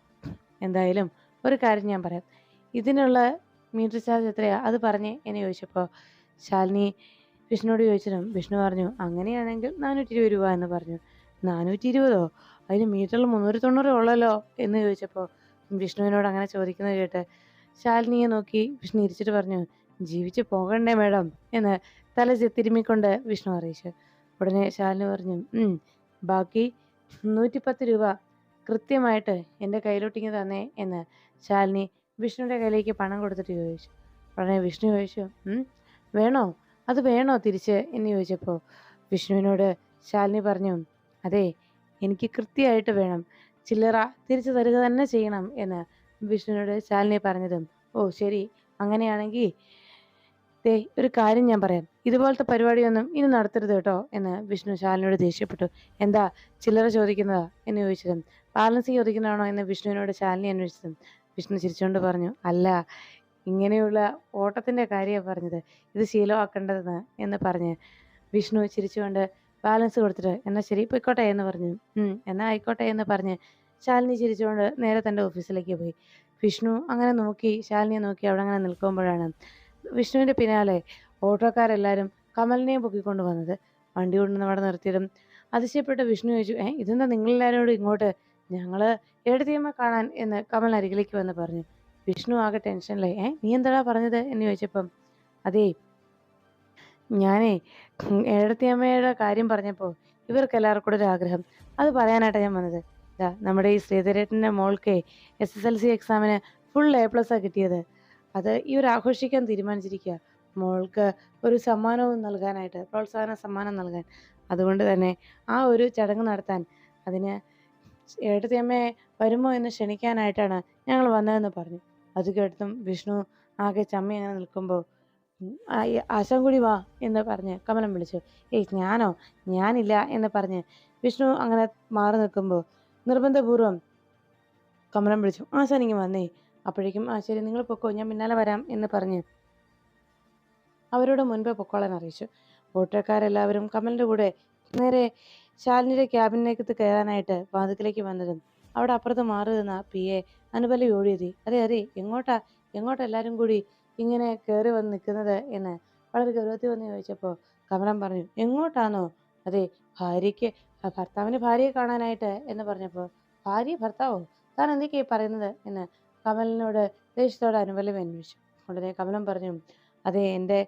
എന്തായാലും ഒരു കാര്യം ഞാൻ പറയാം. ഇതിനുള്ള മീറ്റർ ചാർജ് എത്രയാ? അത് പറഞ്ഞേ എന്ന് ചോദിച്ചപ്പോൾ ശാലിനി വിഷ്ണുവോട് ചോദിച്ചതും വിഷ്ണു പറഞ്ഞു അങ്ങനെയാണെങ്കിൽ നാനൂറ്റി ഇരുപത് രൂപ എന്ന് പറഞ്ഞു. നാനൂറ്റി ഇരുപതോ അതിന് മീറ്ററിൽ മുന്നൂറ്റി തൊണ്ണൂറ് ഉള്ളല്ലോ? എന്ന് ചോദിച്ചപ്പോൾ വിഷ്ണുവിനോട് അങ്ങനെ ചോദിക്കുന്നത് കേട്ട് ശാലിനിയെ നോക്കി വിഷ്ണു ഇരിച്ചിട്ട് പറഞ്ഞു ജീവിച്ച് പോകണ്ടേ മേഡം എന്ന് തല തിരുമ്മിക്കൊണ്ട് വിഷ്ണു അറിയിച്ചു. ഉടനെ ശാലിനി പറഞ്ഞു ബാക്കി നൂറ്റിപ്പത്ത് രൂപ കൃത്യമായിട്ട് എന്റെ കയ്യിലോട്ടിങ്ങ് തന്നേ എന്ന് ശാലിനി വിഷ്ണുവിന്റെ കയ്യിലേക്ക് പണം കൊടുത്തിട്ട് ചോദിച്ചു. ഉടനെ വിഷ്ണു ചോദിച്ചു "ഉം, വേണോ? അത് വേണോ തിരിച്ച്? എന്ന് ചോദിച്ചപ്പോൾ വിഷ്ണുവിനോട് ശാലിനി പറഞ്ഞു അതെ എനിക്ക് കൃത്യമായിട്ട് വേണം. ചില്ലറ തിരിച്ചു തരിക തന്നെ ചെയ്യണം എന്ന് വിഷ്ണുവിനോട് ശാലിനി പറഞ്ഞതും. ഓ ശരി. അങ്ങനെയാണെങ്കിൽ ദേ ഒരു കാര്യം ഞാൻ പറയാം. ഇതുപോലത്തെ പരിപാടിയൊന്നും ഇനി നടത്തരുത് കേട്ടോ എന്ന് വിഷ്ണു ശാലിനിയോട് ദേഷ്യപ്പെട്ടു. എന്താ ചില്ലറ ചോദിക്കുന്നതാ? എന്ന് ചോദിച്ചതും ബാലൻസ് ചോദിക്കുന്നതാണോ? എന്ന് വിഷ്ണുവിനോട് ശാലിനി അന്വേഷിച്ചതും വിഷ്ണു ചിരിച്ചുകൊണ്ട് പറഞ്ഞു അല്ല ഇങ്ങനെയുള്ള ഓട്ടത്തിന്റെ കാര്യമാണ് പറഞ്ഞത്. ഇത് ശീലമാക്കേണ്ടതെന്ന് എന്ന് പറഞ്ഞ് വിഷ്ണു ചിരിച്ചുകൊണ്ട് ബാലൻസ് കൊടുത്തിട്ട് എന്നാൽ ശരി പോയിക്കോട്ടെ എന്ന് പറഞ്ഞു എന്നാൽ എന്നാ ആയിക്കോട്ടെ എന്ന് പറഞ്ഞ് ശാലിനി ചിരിച്ചുകൊണ്ട് നേരെ തന്റെ ഓഫീസിലേക്ക് പോയി. വിഷ്ണു അങ്ങനെ നോക്കി ശാലിനിയെ നോക്കി അവിടെ അങ്ങനെ നിൽക്കുമ്പോഴാണ് വിഷ്ണുവിന്റെ പിന്നാലെ ഓട്ടോക്കാരെല്ലാവരും കമലിനെയും പൊക്കിക്കൊണ്ട് വന്നത്. വണ്ടി കൊണ്ടുവന്ന് അവിടെ നിർത്തിയതും അതിശയപ്പെട്ട വിഷ്ണു ചോദിച്ചു ഏ ഇതെന്താ നിങ്ങളെല്ലാവരും കൂടി ഇങ്ങോട്ട് ഞങ്ങൾ എഴുതിയമ്മ കാണാൻ എന്ന് കമൽ അരികിലേക്ക് വന്ന് പറഞ്ഞു. വിഷ്ണു ആകെ ടെൻഷനിലായി. ഏ നീ എന്താടാ പറഞ്ഞത്? എന്ന് ചോദിച്ചപ്പം അതേ ഞാനേ ഏഴത്തിയമ്മയുടെ കാര്യം പറഞ്ഞപ്പോൾ ഇവർക്ക് എല്ലാവർക്കും കൂടെ ഒരു ആഗ്രഹം. അത് പറയാനായിട്ടാണ് ഞാൻ വന്നത്. ഇതാ നമ്മുടെ ഈ ശ്രീധരേട്ടന്റെ മോൾക്ക് എസ് എസ് എൽ സി എക്സാമിന് ഫുൾ എ പ്ലസ്സാണ് കിട്ടിയത്. അത് ഇവർ ആഘോഷിക്കാൻ തീരുമാനിച്ചിരിക്കുക മോൾക്ക് ഒരു സമ്മാനവും നൽകാനായിട്ട് പ്രോത്സാഹന സമ്മാനം നൽകാൻ. അതുകൊണ്ട് തന്നെ ആ ഒരു ചടങ്ങ് നടത്താൻ അതിന് ഏട്ടത്തിയമ്മയെ വരുമോ എന്ന് ക്ഷണിക്കാനായിട്ടാണ് ഞങ്ങൾ വന്നതെന്ന് പറഞ്ഞു. അത് കേട്ടതും വിഷ്ണു ആകെ ചമ്മി നിൽക്കുമ്പോൾ ആശാൻ കൂടി വാ എന്ന് പറഞ്ഞ് കമലം വിളിച്ചു. ഏയ് ഞാനോ? ഞാനില്ല എന്ന് പറഞ്ഞ് വിഷ്ണു അങ്ങനെ മാറി നിൽക്കുമ്പോൾ നിർബന്ധപൂർവം കമലം വിളിച്ചു. ആശാൻ ഇങ്ങ് വന്നേ. അപ്പോഴേക്കും ആ ശരി നിങ്ങൾ പൊക്കോ ഞാൻ പിന്നാലെ വരാം എന്ന് പറഞ്ഞ് അവരോട് മുൻപേ പൊക്കോളാൻ അറിയിച്ചു. ഓട്ടോക്കാരെല്ലാവരും കമലിന്റെ കൂടെ നേരെ ശാലിനിയുടെ ക്യാബിനിലേക്ക് കയറാനായിട്ട് വാതിക്കലേക്ക് വന്നതും അവിടെ അപ്പുറത്ത് മാറി നിന്ന പി എ അനുപല ഓടിയെത്തി അതെ അതെ എങ്ങോട്ടാ? എങ്ങോട്ടാ എല്ലാവരും കൂടി ഇങ്ങനെ കയറി വന്ന് നിൽക്കുന്നത് എന്ന്? വളരെ ഗൗരവത്തിൽ വന്ന് ചോദിച്ചപ്പോൾ കമലം പറഞ്ഞു എങ്ങോട്ടാണോ അതെ ഭാര്യയ്ക്ക് ഭർത്താവിന് ഭാര്യയെ കാണാനായിട്ട് എന്ന് പറഞ്ഞപ്പോൾ ഭാര്യ ഭർത്താവോ? താൻ എന്തൊക്കെയായി പറയുന്നത്? എന്ന് കമലിനോട് ദേഷ്യത്തോട് അനുബലം അന്വേഷിച്ചു. ഉടനെ കമലം പറഞ്ഞു അതെ എന്റെ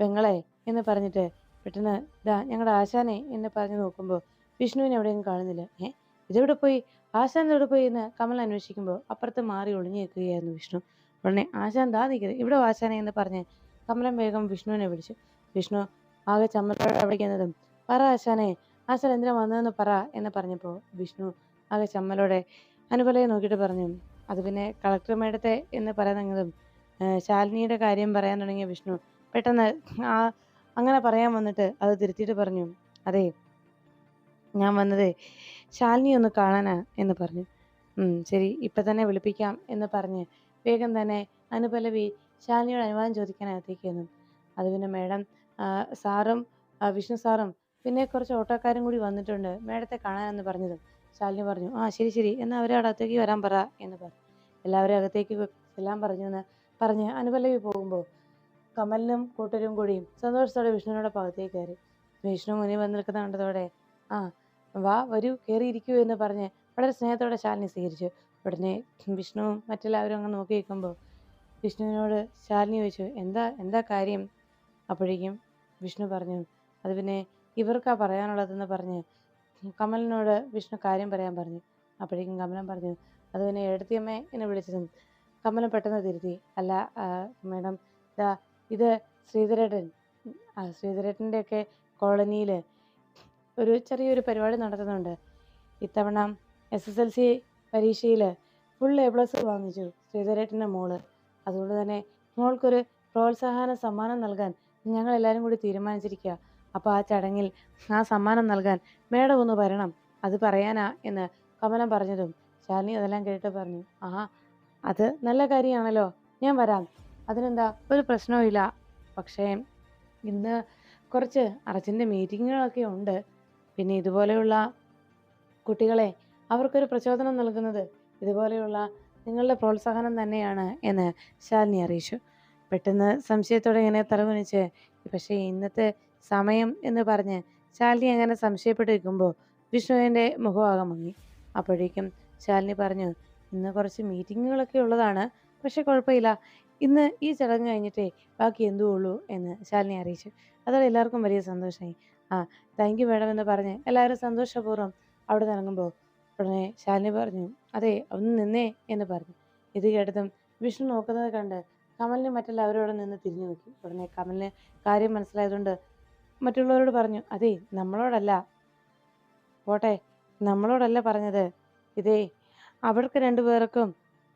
പെങ്ങളെ എന്ന് പറഞ്ഞിട്ട് പെട്ടെന്ന് ഇതാ ഞങ്ങളുടെ ആശാനെ എന്ന് പറഞ്ഞു നോക്കുമ്പോൾ വിഷ്ണുവിനെ എവിടെയും കാണുന്നില്ല. ഏ ഇതെവിടെ പോയി? ആശാൻ എവിടെ പോയി എന്ന് കമൽ അന്വേഷിക്കുമ്പോൾ അപ്പുറത്ത് മാറി ഒളിഞ്ഞു നിൽക്കുകയായിരുന്നു വിഷ്ണു. ഉടനെ ആശാൻ ദാ നിൽക്കുന്നത്. ഇവിടെ ആശാനെ എന്ന് പറഞ്ഞ് കമലം വേഗം വിഷ്ണുവിനെ വിളിച്ചു. വിഷ്ണു ആകെ ചമ്മലോടെ അവിടേക്ക് എന്നതും പറ ആശാനെ ആശാൻ എന്തിനാ വന്നതെന്ന് പറ എന്ന് പറഞ്ഞപ്പോൾ വിഷ്ണു ആകെ ചമ്മലോടെ അനുപലയെ നോക്കിയിട്ട് പറഞ്ഞു. അത് പിന്നെ കളക്ടർ മേഡത്തെ എന്ന് പറയുന്നതും ശാലിനിയുടെ കാര്യം പറയാൻ തുടങ്ങിയ വിഷ്ണു പെട്ടെന്ന് ആ അങ്ങനെ പറയാൻ വന്നിട്ട് അത് തിരുത്തിയിട്ട് പറഞ്ഞു. അതെ ഞാൻ വന്നത് ശാലിനി ഒന്ന് കാണാനാ എന്ന് പറഞ്ഞു. "ഉം, ശരി ഇപ്പം തന്നെ വിളിപ്പിക്കാം എന്ന് പറഞ്ഞ് വേഗം തന്നെ അനുപല്ലവി ശാലിനിയോട് അനുവാദം ചോദിക്കാൻ അകത്തേക്ക് വന്നു അത് പിന്നെ മേഡം സാറും വിഷ്ണു സാറും പിന്നെ കുറച്ച് ഓട്ടോക്കാരും കൂടി വന്നിട്ടുണ്ട് മേഡത്തെ കാണാനെന്ന് പറഞ്ഞതും. ശാലിനി പറഞ്ഞു ആ ശരി ശരി എന്നാൽ അവരെ അകത്തേക്ക് വരാൻ പറ എന്ന് പറഞ്ഞു. എല്ലാവരും അകത്തേക്ക് എല്ലാം പറഞ്ഞു എന്ന് പറഞ്ഞ് അനുപല്ലവി പോകുമ്പോൾ കമലിനും കൂട്ടരും കൂടിയും സന്തോഷത്തോടെ വിഷ്ണുവിനോട് അകത്തേക്ക് കയറി. വിഷ്ണു മുന്നിൽ വന്ന് നിൽക്കുന്ന കണ്ടതോടെ ആ വാ വരൂ കയറിയിരിക്കൂ എന്ന് പറഞ്ഞ് വളരെ സ്നേഹത്തോടെ ശാലിനി സ്വീകരിച്ചു. ഉടനെ വിഷ്ണുവും മറ്റെല്ലാവരും അങ്ങ് നോക്കി നിൽക്കുമ്പോൾ വിഷ്ണുവിനോട് ശാലിനി ചോദിച്ചു എന്താ എന്താ കാര്യം? അപ്പോഴേക്കും വിഷ്ണു പറഞ്ഞു അത് പിന്നെ ഇവർക്കാ പറയാനുള്ളതെന്ന് പറഞ്ഞ് കമലിനോട് വിഷ്ണു കാര്യം പറയാൻ പറഞ്ഞു. അപ്പോഴേക്കും കമലൻ പറഞ്ഞു അത് പിന്നെ എഴുത്തിയമ്മേ എന്നെ വിളിച്ചതും കമലൻ പെട്ടെന്ന് തിരുത്തി അല്ല മേഡം ഇതാ ഇത് ശ്രീധരേട്ടൻ ശ്രീധരേട്ടന്റെയൊക്കെ കോളനിയിൽ ഒരു ചെറിയൊരു പരിപാടി നടത്തുന്നുണ്ട് ഇത്തവണ എസ് എസ് എൽ സി പരീക്ഷയിൽ ഫുൾ എ പ്ലസ് വാങ്ങിച്ചു ശ്രീധരേട്ടന്റെ മോൾ. അതുകൊണ്ട് തന്നെ മോൾക്കൊരു പ്രോത്സാഹന സമ്മാനം നൽകാൻ ഞങ്ങൾ എല്ലാവരും കൂടി തീരുമാനിച്ചിരിക്കുക അപ്പോൾ ആ ചടങ്ങിൽ ആ സമ്മാനം നൽകാൻ മേഡം ഒന്ന് വരണം അത് പറയാനാ എന്ന് കമലം പറഞ്ഞതും ശാലിനി അതെല്ലാം കേട്ട് പറഞ്ഞു. ആ അത് നല്ല കാര്യമാണല്ലോ ഞാൻ വരാം. അതിനെന്താ ഒരു പ്രശ്നവും ഇല്ല പക്ഷേ ഇന്ന് കുറച്ച് അർജന്റ് മീറ്റിങ്ങുകളൊക്കെ ഉണ്ട്. പിന്നെ ഇതുപോലെയുള്ള കുട്ടികളെ അവർക്കൊരു പ്രചോദനം നൽകുന്നത് ഇതുപോലെയുള്ള നിങ്ങളുടെ പ്രോത്സാഹനം തന്നെയാണ് എന്ന് ശാലിനി അറിയിച്ചു. പെട്ടെന്ന് സംശയത്തോടെ ഇങ്ങനെ തലകുനിച്ച് പക്ഷേ ഇന്നത്തെ സമയം എന്ന് പറഞ്ഞ് ശാലിനി അങ്ങനെ സംശയപ്പെട്ട് നിൽക്കുമ്പോൾ വിഷ്ണുവിന്റെ മുഖമാകെ മുങ്ങി. അപ്പോഴേക്കും ശാലിനി പറഞ്ഞു ഇന്ന് കുറച്ച് മീറ്റിങ്ങുകളൊക്കെ ഉള്ളതാണ്. പക്ഷേ കുഴപ്പമില്ല. ഇന്ന് ഈ ചടങ്ങ് കഴിഞ്ഞിട്ടേ ബാക്കി എന്തും ഉള്ളൂ എന്ന് ശാലിനി അറിയിച്ചു. അതോടെ എല്ലാവർക്കും വലിയ സന്തോഷമായി. ആ താങ്ക് യു മാഡം എന്ന് പറഞ്ഞ് എല്ലാവരും സന്തോഷപൂർവം അവിടെ നിറങ്ങുമ്പോൾ ഉടനെ ശാലിനി പറഞ്ഞു അതെ ഒന്ന് നിന്നേ എന്ന് പറഞ്ഞു. ഇത് കേട്ടതും വിഷ്ണു നോക്കുന്നത് കണ്ട് കമലിന് മറ്റെല്ലാവരോടും നിന്ന് തിരിഞ്ഞു നോക്കി. ഉടനെ കമലിന് കാര്യം മനസ്സിലായതുകൊണ്ട് മറ്റുള്ളവരോട് പറഞ്ഞു അതെ നമ്മളോടല്ല. പോട്ടെ നമ്മളോടല്ല പറഞ്ഞത്. ഇതേ അവർക്ക് രണ്ടുപേർക്കും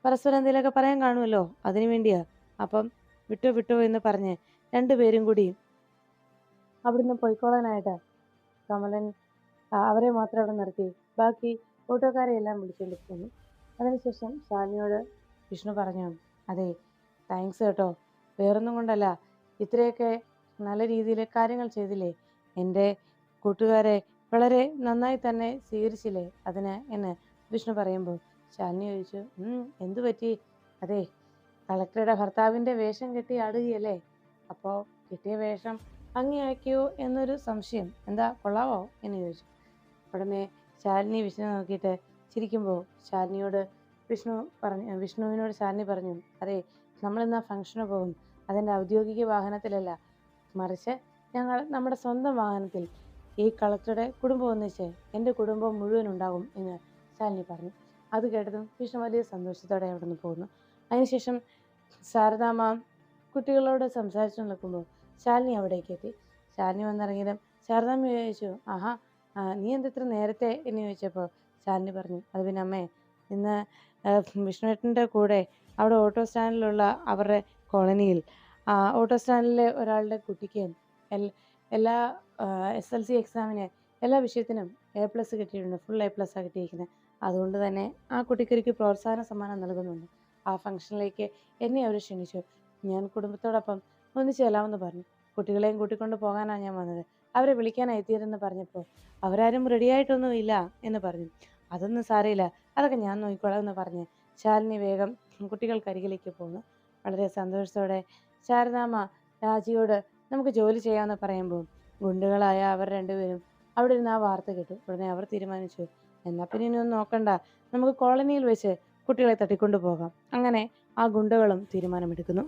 പരസ്പരം എന്തെങ്കിലുമൊക്കെ പറയാൻ കാണുമല്ലോ അതിനു വേണ്ടിയാ അപ്പം വിട്ടോ വിട്ടോ എന്ന് പറഞ്ഞ് രണ്ടുപേരും കൂടി അവിടുന്ന് പോയിക്കോളാനായിട്ട് കമലൻ അവരെ മാത്രം അവിടെ നിർത്തി. ബാക്കി ഓട്ടോക്കാരെ എല്ലാം വിളിച്ചുകൊണ്ട് പോന്നു അതിനുശേഷം ശാലിനിയോട് വിഷ്ണു പറഞ്ഞു അതെ താങ്ക്സ് കേട്ടോ. വേറൊന്നും കൊണ്ടല്ല. ഇത്രയൊക്കെ നല്ല രീതിയിൽ കാര്യങ്ങൾ ചെയ്തില്ലേ? എന്റെ കൂട്ടുകാരെ വളരെ നന്നായി തന്നെ സ്വീകരിച്ചില്ലേ? അതിന് എന്ന് വിഷ്ണു പറയുമ്പോൾ ശാലിനി ചോദിച്ചു "ഉം, എന്തു പറ്റി? അതെ കളക്ടറുടെ ഭർത്താവിന്റെ വേഷം കെട്ടി ആടുകയല്ലേ? അപ്പോൾ കിട്ടിയ വേഷം ഭംഗിയാക്കിയോ എന്നൊരു സംശയം. എന്താ? കൊള്ളാവോ? എന്ന് ചോദിച്ചു. ഉടനെ ശാലിനി വിഷ്ണു നോക്കിയിട്ട് ചിരിക്കുമ്പോൾ ശാലിനിയോട് വിഷ്ണു പറഞ്ഞു വിഷ്ണുവിനോട് ശാലിനി പറഞ്ഞു അതെ നമ്മളിന്ന് ഫംഗ്ഷന് പോകും അതിന്റെ ഔദ്യോഗിക വാഹനത്തിലല്ല. മറിച്ച് ഞങ്ങൾ നമ്മുടെ സ്വന്തം വാഹനത്തിൽ ഈ കളക്ടറുടെ കുടുംബം ഒന്നിച്ച് എന്റെ കുടുംബം മുഴുവൻ ഉണ്ടാകും എന്ന് ശാലിനി പറഞ്ഞു. അത് കേട്ടതും വിഷ്ണു വലിയ സന്തോഷത്തോടെ അവിടെ നിന്ന് പോകുന്നു. അതിനുശേഷം ശാരദാമ്മ കുട്ടികളോട് സംസാരിച്ചു നിൽക്കുമ്പോൾ ശാലിനി അവിടേക്ക് എത്തി. ശാലിനി വന്നിറങ്ങിയതും ശാരദാമ്മ ചോദിച്ചു ആഹാ നീ എന്താ ഇത്ര നേരത്തെ? എന്ന് ചോദിച്ചപ്പോൾ ശാലിനി പറഞ്ഞു അത് പിന്നെ അമ്മേ ഇന്ന് വിഷ്ണുവേട്ടന്റെ കൂടെ അവിടെ ഓട്ടോ സ്റ്റാൻഡിലുള്ള അവരുടെ കോളനിയിൽ ഓട്ടോ സ്റ്റാൻഡിലെ ഒരാളുടെ കുട്ടിക്ക് എല്ലാ എസ് എൽ സി എക്സാമിന് എല്ലാ വിഷയത്തിനും എ പ്ലസ് കിട്ടിയിട്ടുണ്ട് ഫുൾ എ പ്ലസ് ആണ് കിട്ടിയിരിക്കുന്നത്. അതുകൊണ്ട് തന്നെ ആ കുട്ടിക്കൊരിക്കൽ പ്രോത്സാഹന സമ്മാനം നൽകുന്നുണ്ട്. ആ ഫംഗ്ഷനിലേക്ക് എന്നെ അവർ ക്ഷണിച്ചു. ഞാൻ കുടുംബത്തോടൊപ്പം ഒന്ന് ചെല്ലാമെന്ന് പറഞ്ഞു. കുട്ടികളെയും കൂട്ടിക്കൊണ്ട് പോകാനാണ് ഞാൻ വന്നത്. അവരെ വിളിക്കാനായി എത്തിയതെന്ന് പറഞ്ഞപ്പോൾ അവരാരും റെഡിയായിട്ടൊന്നും ഇല്ല എന്ന് പറഞ്ഞു. അതൊന്നും സാരമില്ല. അതൊക്കെ ഞാൻ നോക്കിക്കോളാം എന്ന് പറഞ്ഞ് ശാലിനി വേഗം കുട്ടികൾക്കരികിലേക്ക് പോന്നു. വളരെ സന്തോഷത്തോടെ ശാരദാമ്മ രാജിയോട് നമുക്ക് ജോലി ചെയ്യാമെന്ന് പറയുമ്പോൾ ഗുണ്ടുകളായ അവർ രണ്ടുപേരും അവിടെ ഇരുന്ന് ആ വാർത്ത കേട്ടു. ഉടനെ അവർ തീരുമാനിച്ചു. എന്നാൽ പിന്നെ ഇനി ഒന്നും നോക്കണ്ട. നമുക്ക് കോളനിയിൽ വെച്ച് കുട്ടികളെ തട്ടിക്കൊണ്ടു പോകാം അങ്ങനെ ആ ഗുണ്ടകളും തീരുമാനമെടുക്കുന്നു.